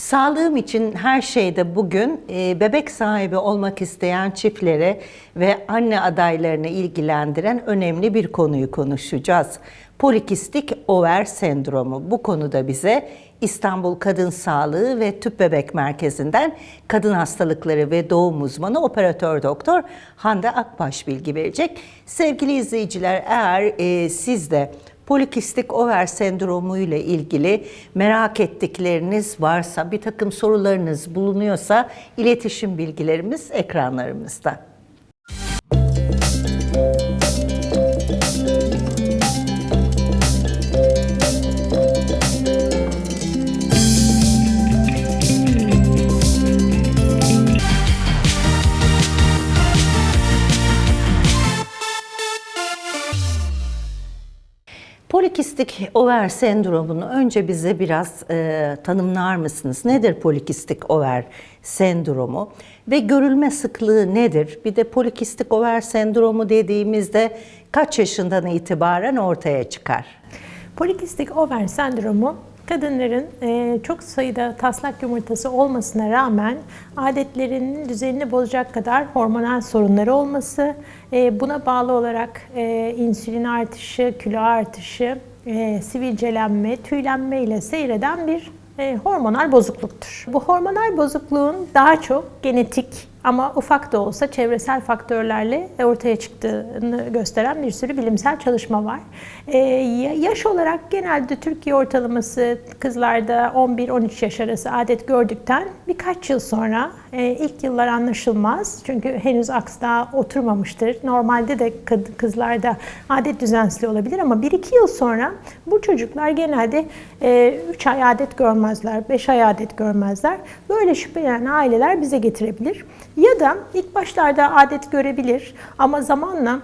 Sağlığım için her şeyde bugün e, bebek sahibi olmak isteyen çiftlere ve anne adaylarını ilgilendiren önemli bir konuyu konuşacağız. Polikistik over sendromu. Bu konuda bize İstanbul Kadın Sağlığı ve Tüp Bebek Merkezi'nden kadın hastalıkları ve doğum uzmanı operatör doktor Hande Akbaş bilgi verecek. Sevgili izleyiciler eğer e, siz de polikistik over sendromu ile ilgili merak ettikleriniz varsa, bir takım sorularınız bulunuyorsa iletişim bilgilerimiz ekranlarımızda. Polikistik over sendromunu önce bize biraz e, tanımlar mısınız? Nedir polikistik over sendromu ve görülme sıklığı nedir? Bir de polikistik over sendromu dediğimizde kaç yaşından itibaren ortaya çıkar? Polikistik over sendromu kadınların e, çok sayıda taslak yumurtası olmasına rağmen adetlerinin düzenini bozacak kadar hormonal sorunları olması, e, buna bağlı olarak e, insülin artışı, kilo artışı, e, sivilcelenme, tüylenme ile seyreden bir e, hormonal bozukluktur. Bu hormonal bozukluğun daha çok genetik ama ufak da olsa çevresel faktörlerle ortaya çıktığını gösteren bir sürü bilimsel çalışma var. Ee, yaş olarak genelde Türkiye ortalaması kızlarda 11-13 yaş arası adet gördükten birkaç yıl sonra e, ilk yıllar anlaşılmaz. Çünkü henüz aks daha oturmamıştır. Normalde de kızlarda adet düzensizliği olabilir ama 1-2 yıl sonra bu çocuklar genelde 3 ay adet görmezler, 5 ay adet görmezler. Böyle şüphelenen aileler bize getirebilir. Ya da ilk başlarda adet görebilir ama zamanla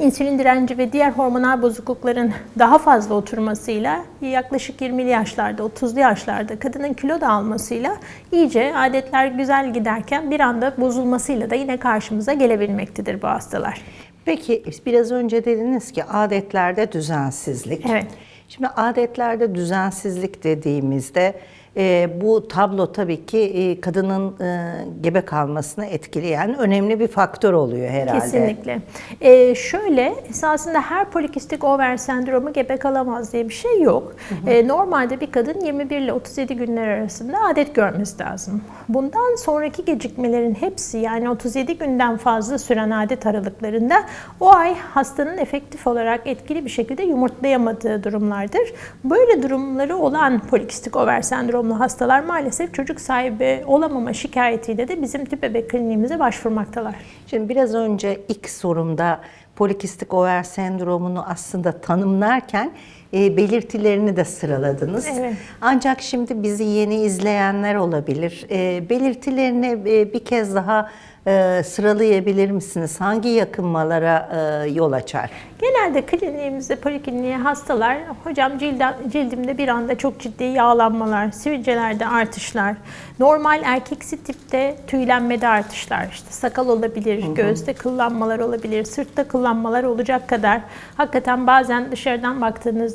insülin direnci ve diğer hormonal bozuklukların daha fazla oturmasıyla yaklaşık 20'li yaşlarda, 30'lu yaşlarda kadının kilo da almasıyla iyice adetler güzel giderken bir anda bozulmasıyla da yine karşımıza gelebilmektedir bu hastalar. Peki biraz önce dediniz ki adetlerde düzensizlik. Evet. Şimdi adetlerde düzensizlik dediğimizde e, bu tablo tabii ki e, kadının e, gebe kalmasını etkileyen önemli bir faktör oluyor herhalde. Kesinlikle. E, şöyle esasında her polikistik over sendromu gebe kalamaz diye bir şey yok. Hı hı. E, normalde bir kadın 21 ile 37 günler arasında adet görmesi lazım. Bundan sonraki gecikmelerin hepsi yani 37 günden fazla süren adet aralıklarında o ay hastanın efektif olarak etkili bir şekilde yumurtlayamadığı durumlardır. Böyle durumları olan polikistik over sendromu sendromlu hastalar maalesef çocuk sahibi olamama şikayetiyle de bizim tüp bebek kliniğimize başvurmaktalar. Şimdi biraz önce ilk sorumda polikistik over sendromunu aslında tanımlarken e, belirtilerini de sıraladınız. Evet. Ancak şimdi bizi yeni izleyenler olabilir. E, belirtilerini e, bir kez daha e, sıralayabilir misiniz? Hangi yakınmalara e, yol açar? Genelde kliniğimizde, polikliniğe hastalar, hocam cilden, cildimde bir anda çok ciddi yağlanmalar, sivilcelerde artışlar, normal erkeksi tipte tüylenmede artışlar, işte sakal olabilir, hı hı. göğüste kıllanmalar olabilir, sırtta kıllanmalar olacak kadar, hakikaten bazen dışarıdan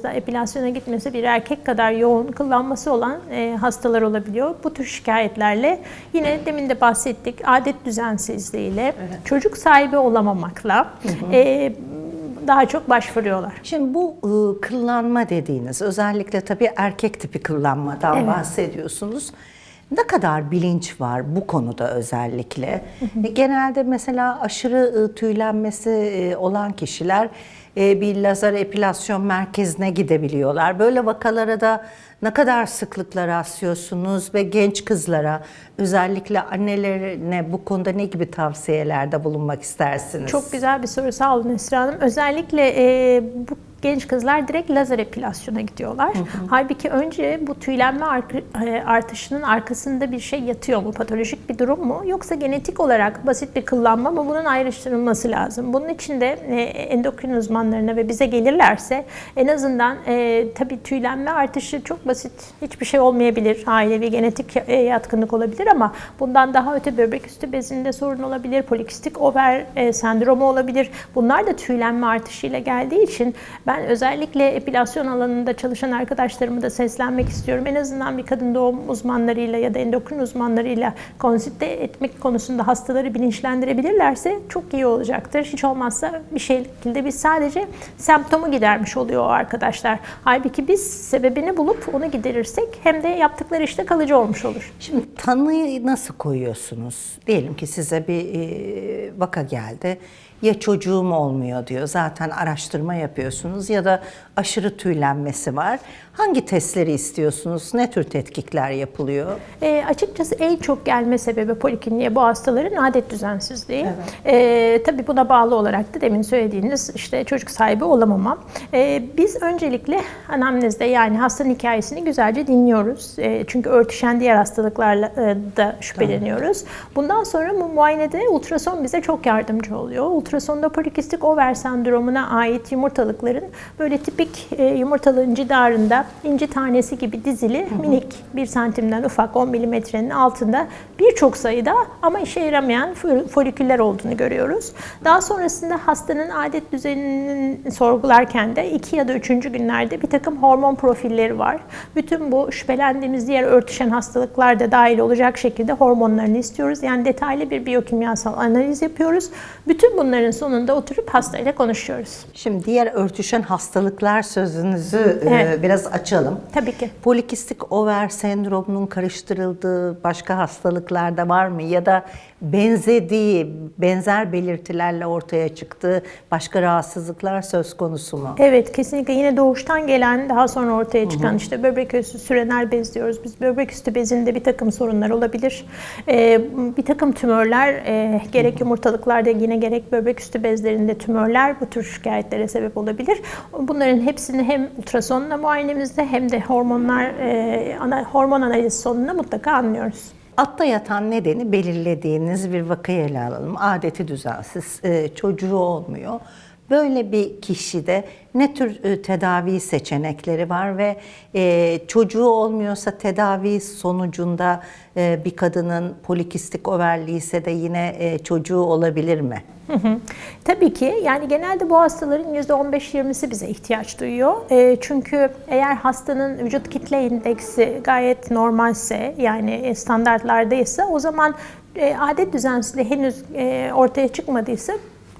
baktığınızda epilasyona gitmesi bir erkek kadar yoğun kıllanması olan e, hastalar olabiliyor. Bu tür şikayetlerle yine demin de bahsettik adet düzensizliğiyle, evet. çocuk sahibi olamamakla, hı hı. E, daha çok başvuruyorlar. Şimdi bu ıı, kıllanma dediğiniz özellikle tabii erkek tipi kıllanmadan evet. bahsediyorsunuz. Ne kadar bilinç var bu konuda özellikle? E, genelde mesela aşırı ıı, tüylenmesi e, olan kişiler e, bir lazer epilasyon merkezine gidebiliyorlar. Böyle vakalara da ne kadar sıklıkla rastlıyorsunuz ve genç kızlara özellikle annelerine bu konuda ne gibi tavsiyelerde bulunmak istersiniz? Çok güzel bir soru sağ olun Esra Hanım. Özellikle e, bu genç kızlar direkt lazer epilasyona gidiyorlar. Hı hı. Halbuki önce bu tüylenme e, artışının arkasında bir şey yatıyor mu? Patolojik bir durum mu? Yoksa genetik olarak basit bir kıllanma mı? Bunun ayrıştırılması lazım. Bunun için de e, endokrin uzmanlarına ve bize gelirlerse en azından e, tabii tüylenme artışı çok basit. Hiçbir şey olmayabilir. Ailevi genetik e, yatkınlık olabilir ama bundan daha öte böbrek üstü bezinde sorun olabilir. Polikistik over e, sendromu olabilir. Bunlar da tüylenme artışıyla geldiği için ben ben özellikle epilasyon alanında çalışan arkadaşlarımı da seslenmek istiyorum. En azından bir kadın doğum uzmanlarıyla ya da endokrin uzmanlarıyla konsilte etmek konusunda hastaları bilinçlendirebilirlerse çok iyi olacaktır. Hiç olmazsa bir şekilde biz sadece semptomu gidermiş oluyor o arkadaşlar. Halbuki biz sebebini bulup onu giderirsek hem de yaptıkları işte kalıcı olmuş olur. Şimdi tanıyı nasıl koyuyorsunuz? Diyelim ki size bir e, vaka geldi. Ya çocuğum olmuyor diyor. Zaten araştırma yapıyorsunuz ya da aşırı tüylenmesi var. Hangi testleri istiyorsunuz? Ne tür tetkikler yapılıyor? E, açıkçası en çok gelme sebebi polikliniğe bu hastaların adet düzensizliği. E, tabii buna bağlı olarak da demin söylediğiniz işte çocuk sahibi olamama. E, biz öncelikle anamnezde yani hastanın hikayesini güzelce dinliyoruz. E, çünkü örtüşen diğer hastalıklarla e, da şüpheleniyoruz. Bundan sonra bu muayenede ultrason bize çok yardımcı oluyor. Ultrasonda polikistik over sendromuna ait yumurtalıkların böyle tipik e, yumurtalığın cidarında inci tanesi gibi dizili minik bir santimden ufak 10 milimetrenin altında birçok sayıda ama işe yaramayan fol- foliküller olduğunu görüyoruz. Daha sonrasında hastanın adet düzenini sorgularken de 2 ya da 3. günlerde bir takım hormon profilleri var. Bütün bu şüphelendiğimiz diğer örtüşen hastalıklar da dahil olacak şekilde hormonlarını istiyoruz. Yani detaylı bir biyokimyasal analiz yapıyoruz. Bütün bunların sonunda oturup hastayla konuşuyoruz. Şimdi diğer örtüşen hastalıklar sözünüzü e, Evet. biraz açalım. Tabii ki. Polikistik over sendromunun karıştırıldığı başka hastalıklar da var mı? Ya da benzediği, benzer belirtilerle ortaya çıktığı başka rahatsızlıklar söz konusu mu? Evet kesinlikle yine doğuştan gelen daha sonra ortaya çıkan işte böbrek üstü sürenel bez diyoruz. Biz böbrek üstü bezinde bir takım sorunlar olabilir. Ee, bir takım tümörler e, gerek yumurtalıklarda yine gerek böbrek üstü bezlerinde tümörler bu tür şikayetlere sebep olabilir. Bunların hepsini hem ultrasonla muayenemizde hem de hormonlar e, ana, hormon analizi sonunda mutlaka anlıyoruz. Altta yatan nedeni belirlediğiniz bir vakayı ele alalım. Adeti düzensiz, e, çocuğu olmuyor. Böyle bir kişide ne tür e, tedavi seçenekleri var ve e, çocuğu olmuyorsa tedavi sonucunda e, bir kadının polikistik overli ise de yine çocuğu olabilir mi? Hı hı. Tabii ki yani genelde bu hastaların %15-20'si bize ihtiyaç duyuyor. E, çünkü eğer hastanın vücut kitle indeksi gayet normalse yani standartlardaysa o zaman e, adet düzensizliği henüz e, ortaya çıkmadıysa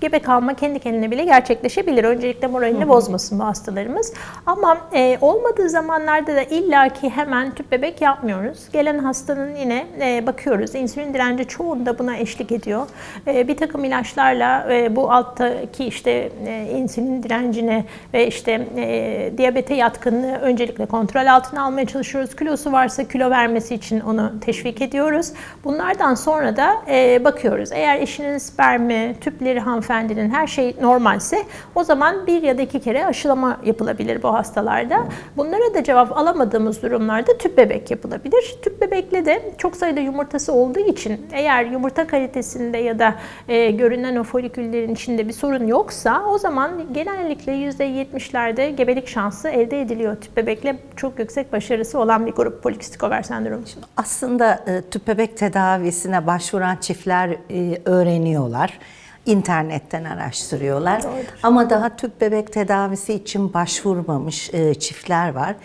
gebe kalma kendi kendine bile gerçekleşebilir. Öncelikle moralini bozmasın bu hastalarımız. Ama e, olmadığı zamanlarda da illaki hemen tüp bebek yapmıyoruz. Gelen hastanın yine e, bakıyoruz. İnsülin direnci çoğunda buna eşlik ediyor. E, bir takım ilaçlarla e, bu alttaki işte e, insülin direncini ve işte e, diyabete yatkınlığı öncelikle kontrol altına almaya çalışıyoruz. Kilosu varsa kilo vermesi için onu teşvik ediyoruz. Bunlardan sonra da e, bakıyoruz. Eğer eşinin spermi, tüpleri hanımefendinin her şey normalse o zaman bir ya da iki kere aşılama yapılabilir bu hastalarda. Bunlara da cevap alamadığımız durumlarda tüp bebek yapılabilir. Tüp bebekle de çok sayıda yumurtası olduğu için eğer yumurta kalitesinde ya da e, görünen o foliküllerin içinde bir sorun yoksa o zaman genellikle %70'lerde gebelik şansı elde ediliyor. Tüp bebekle çok yüksek başarısı olan bir grup polikistik over sendromu için. Aslında e, tüp bebek tedavisine başvuran çiftler e, öğreniyorlar. İnternetten araştırıyorlar. Ama daha tüp bebek tedavisi için başvurmamış e, çiftler var.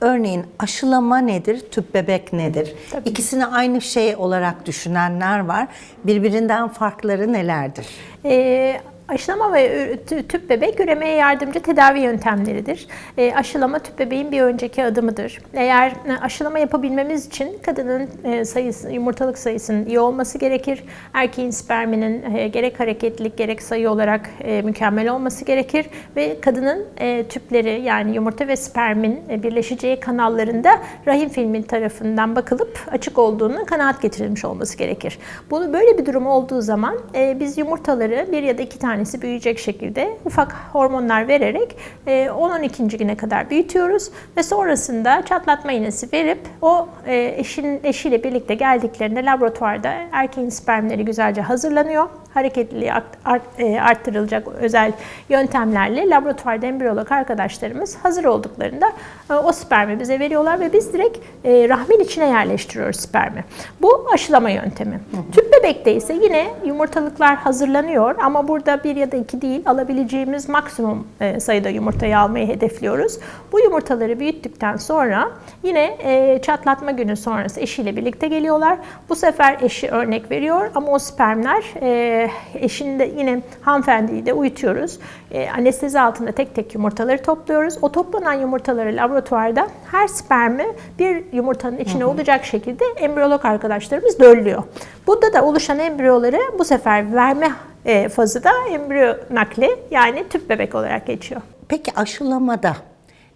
Örneğin aşılama nedir, tüp bebek nedir? İkisini aynı şey olarak düşünenler var. Birbirinden farkları nelerdir? E, Aşılama ve tü- tüp bebek üremeye yardımcı tedavi yöntemleridir. E, aşılama tüp bebeğin bir önceki adımıdır. Eğer e, aşılama yapabilmemiz için kadının e, sayısı, yumurtalık sayısının iyi olması gerekir. Erkeğin sperminin e, gerek hareketlilik gerek sayı olarak e, mükemmel olması gerekir ve kadının e, tüpleri yani yumurta ve spermin e, birleşeceği kanallarında rahim filmi tarafından bakılıp açık olduğunu kanaat getirilmiş olması gerekir. Bunu böyle bir durum olduğu zaman e, biz yumurtaları bir ya da iki tanesi büyüyecek şekilde ufak hormonlar vererek e, 10-12. güne kadar büyütüyoruz ve sonrasında çatlatma iğnesi verip o e, eşin eşiyle birlikte geldiklerinde laboratuvarda erkeğin spermleri güzelce hazırlanıyor. Hareketliliği art- art- e, arttırılacak özel yöntemlerle laboratuvarda embriyolog arkadaşlarımız hazır olduklarında e, o spermi bize veriyorlar ve biz direkt e, rahmin içine yerleştiriyoruz spermi. Bu aşılama yöntemi. Tüp bebekte ise yine yumurtalıklar hazırlanıyor ama burada bir ya da iki değil alabileceğimiz maksimum sayıda yumurtayı almayı hedefliyoruz. Bu yumurtaları büyüttükten sonra yine çatlatma günü sonrası eşiyle birlikte geliyorlar. Bu sefer eşi örnek veriyor ama o spermler e, eşini de yine hanımefendiyi de uyutuyoruz. E, anestezi altında tek tek yumurtaları topluyoruz. O toplanan yumurtaları laboratuvarda her spermi bir yumurtanın içine olacak şekilde embriyolog arkadaşlarımız döllüyor. Burada da oluşan embriyoları bu sefer verme e, fazı da embriyo nakli yani tüp bebek olarak geçiyor. Peki aşılamada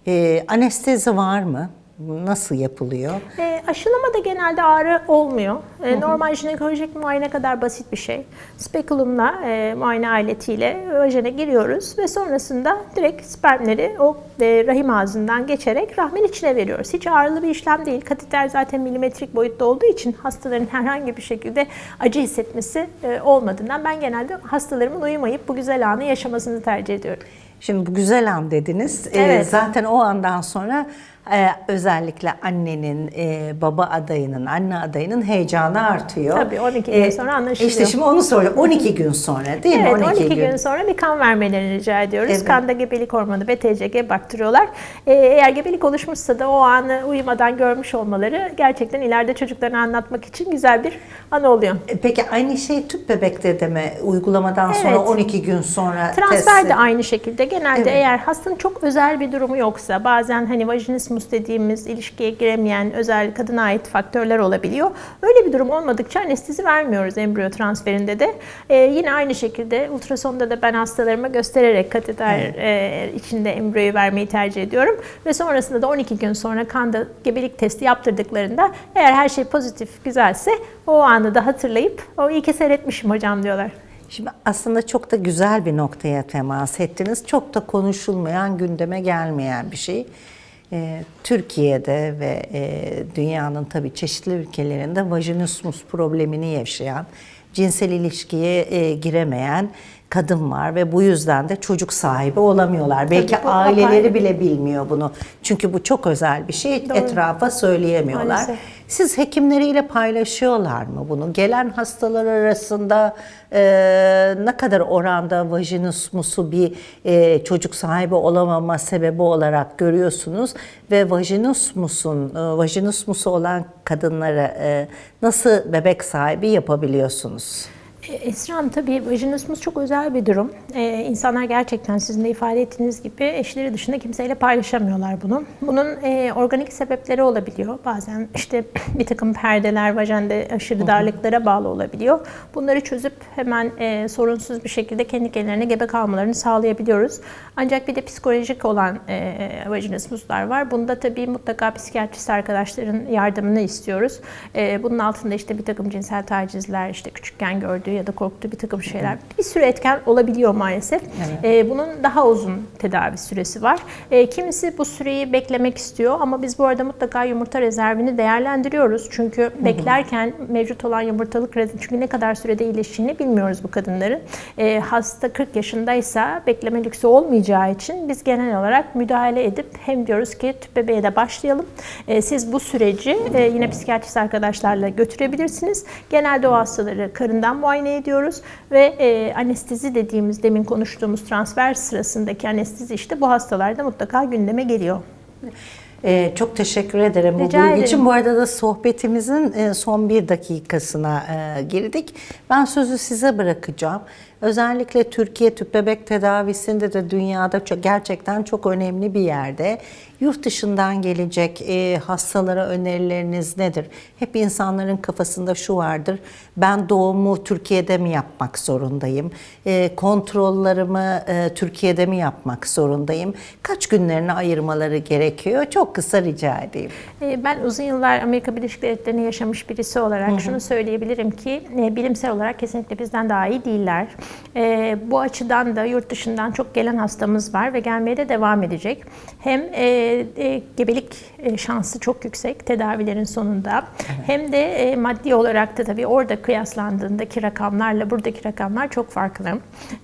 e, anestezi var mı? Nasıl yapılıyor? E, aşılamada genelde ağrı olmuyor. E, normal jinekolojik muayene kadar basit bir şey. Spekulumla e, muayene aletiyle vajene giriyoruz ve sonrasında direkt spermleri o e, rahim ağzından geçerek rahmin içine veriyoruz. Hiç ağrılı bir işlem değil. Kateter zaten milimetrik boyutta olduğu için hastaların herhangi bir şekilde acı hissetmesi e, olmadığından ben genelde hastalarımın uyumayıp bu güzel anı yaşamasını tercih ediyorum. Şimdi bu güzel an dediniz. E, Evet. zaten o andan sonra e, özellikle annenin, e, baba adayının, anne adayının heyecanı artıyor. Tabii, 12 gün sonra anlaşılıyor. İşte şimdi onu soruyorum. 12 gün sonra değil mi? Evet 12, gün. sonra bir kan vermelerini rica ediyoruz. Evet. Kanda gebelik hormonu BTCG baktırıyorlar. Ee, eğer gebelik oluşmuşsa da o anı uyumadan görmüş olmaları gerçekten ileride çocuklarına anlatmak için güzel bir anı oluyor. E, Peki aynı şey tüp bebekte de mi? Uygulamadan sonra Evet. 12 gün sonra Transfer testi- de aynı şekilde. Genelde Evet. eğer hastanın çok özel bir durumu yoksa bazen hani vajinismus dediğimiz ilişkiye giremeyen özel kadına ait faktörler olabiliyor. Öyle bir durum olmadıkça anestezi vermiyoruz embriyo transferinde de. Ee, yine aynı şekilde ultrasonda da ben hastalarıma göstererek kateter e, içinde embriyoyu vermeyi tercih ediyorum. Ve sonrasında da 12 gün sonra kanda gebelik testi yaptırdıklarında eğer her şey pozitif güzelse o anı da hatırlayıp o iyi ki seyretmişim hocam diyorlar. Şimdi aslında çok da güzel bir noktaya temas ettiniz. Çok da konuşulmayan, gündeme gelmeyen bir şey. Ee, Türkiye'de ve e, dünyanın tabii çeşitli ülkelerinde vajinismus problemini yaşayan, cinsel ilişkiye e, giremeyen kadın var ve bu yüzden de çocuk sahibi olamıyorlar. Belki bu aileleri apayrı. bile bilmiyor bunu. Çünkü bu çok özel bir şey. Doğru. Etrafa söyleyemiyorlar. Maalesef. Siz hekimleriyle paylaşıyorlar mı bunu? Gelen hastalar arasında e, ne kadar oranda vajinismusu bir e, çocuk sahibi olamama sebebi olarak görüyorsunuz ve vajinismusun e, vajinismusu olan kadınlara e, nasıl bebek sahibi yapabiliyorsunuz? E, Esra Hanım tabii vajinismus çok özel bir durum. Ee, insanlar gerçekten sizin de ifade ettiğiniz gibi eşleri dışında kimseyle paylaşamıyorlar bunu. Bunun e, organik sebepleri olabiliyor. Bazen işte bir takım perdeler vajende aşırı darlıklara bağlı olabiliyor. Bunları çözüp hemen e, sorunsuz bir şekilde kendi kendilerine gebe kalmalarını sağlayabiliyoruz. Ancak bir de psikolojik olan e, vajinismuslar var. Bunda tabii mutlaka psikiyatrist arkadaşların yardımını istiyoruz. E, bunun altında işte bir takım cinsel tacizler, işte küçükken gördüğü ya da korktuğu bir takım şeyler. Bir sürü etken olabiliyor maalesef. E, bunun daha uzun tedavi süresi var. E, kimisi bu süreyi beklemek istiyor ama biz bu arada mutlaka yumurta rezervini değerlendiriyoruz. Çünkü beklerken mevcut olan yumurtalık rezervi, çünkü ne kadar sürede iyileştiğini bilmiyoruz bu kadınların. E, hasta 40 yaşındaysa bekleme lüksü olmayacağı için biz genel olarak müdahale edip hem diyoruz ki tüp bebeğe de başlayalım. E, siz bu süreci e, yine psikiyatrist arkadaşlarla götürebilirsiniz. Genelde o hastaları karından muayene ediyoruz ve e, anestezi dediğimiz demin konuştuğumuz transfer sırasındaki anestezi işte bu hastalarda mutlaka gündeme geliyor. Ee, çok teşekkür ederim bu Rica bilgi ederim. için. Bu arada da sohbetimizin e, son bir dakikasına girdik. Ben sözü size bırakacağım. Özellikle Türkiye tüp bebek tedavisinde de dünyada çok, gerçekten çok önemli bir yerde. Yurt dışından gelecek e, hastalara önerileriniz nedir? Hep insanların kafasında şu vardır. Ben doğumu Türkiye'de mi yapmak zorundayım? E, kontrollerimi e, Türkiye'de mi yapmak zorundayım? Kaç günlerini ayırmaları gerekiyor? Çok kısa rica edeyim. E, Ben uzun yıllar Amerika Birleşik Devletleri'nde yaşamış birisi olarak şunu söyleyebilirim ki e, bilimsel olarak kesinlikle bizden daha iyi değiller. E, Bu açıdan da yurt dışından çok gelen hastamız var ve gelmeye de devam edecek. Hem e, e, gebelik e, şansı çok yüksek tedavilerin sonunda hem de e, maddi olarak da tabii orada kıyaslandığındaki rakamlarla buradaki rakamlar çok farklı.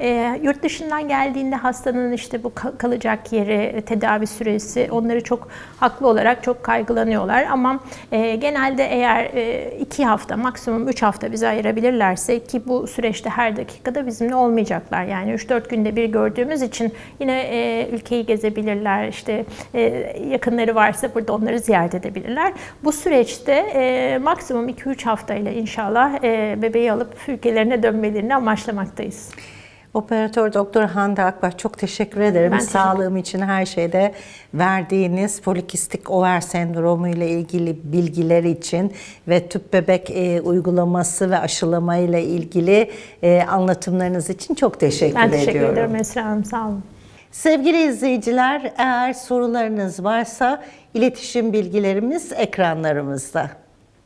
E, Yurt dışından geldiğinde hastanın işte bu ka- kalacak yeri, tedavi süresi onları çok haklı olarak çok kaygılanıyorlar ama e, genelde eğer e, iki hafta maksimum üç hafta bize ayırabilirlerse ki bu süreçte her dakikada biz bizimle olmayacaklar. Yani 3-4 günde bir gördüğümüz için yine e, ülkeyi gezebilirler. İşte e, yakınları varsa burada onları ziyaret edebilirler. Bu süreçte e, maksimum 2-3 haftayla inşallah e, bebeği alıp ülkelerine dönmelerini amaçlamaktayız. Operatör Doktor Hande Akbaş çok teşekkür ederim. Ben teşekkür- Sağlığım için her şeyde verdiğiniz polikistik over sendromu ile ilgili bilgiler için ve tüp bebek e, uygulaması ve aşılama ile ilgili e, anlatımlarınız için çok teşekkür Ben teşekkür ediyorum. ederim Esra Hanım. Sağ olun. Sevgili izleyiciler, eğer sorularınız varsa iletişim bilgilerimiz ekranlarımızda.